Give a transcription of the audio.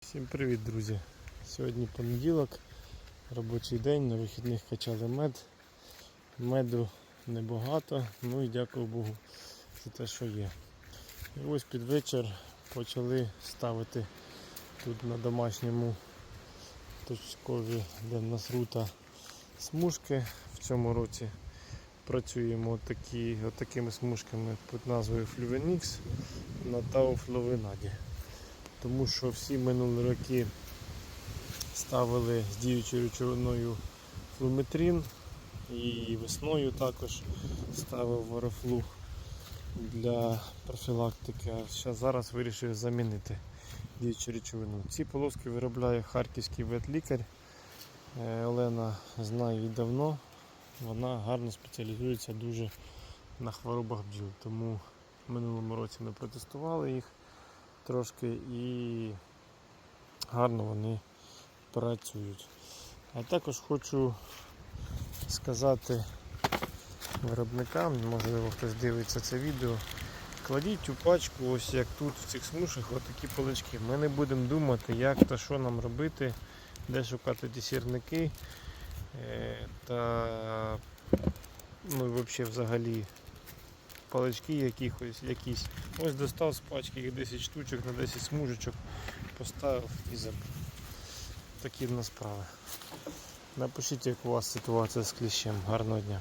Всім привіт, друзі! Сьогодні понеділок, робочий день, на вихідних качали мед. Меду небагато, ну і дякую Богу за те, що є. І ось під вечір почали ставити тут на домашньому точкові, де в нас рута смужки. В цьому році працюємо такі, отакими смужками під назвою Fluvenix на Тауфловинаді тому що всі минулі роки ставили з діючою речовиною флуметрин і весною також ставив варафлу для профілактики. А зараз вирішив замінити діючу речовину. Ці полоски виробляє харківський ветлікар. Е, Олена знає її давно. Вона гарно спеціалізується дуже на хворобах бджіл. Тому в минулому році ми протестували їх трошки і гарно вони працюють. А також хочу сказати виробникам, можливо хтось дивиться це відео, кладіть у пачку, ось як тут в цих смушах, отакі полички. Ми не будемо думати, як та що нам робити, де шукати ті сірники е, та ну, взагалі палички якихось, якісь. Ось достав з пачки їх 10 штучок на 10 смужечок, поставив і забив. Такі в нас справи. Напишіть, як у вас ситуація з кліщем. Гарного дня.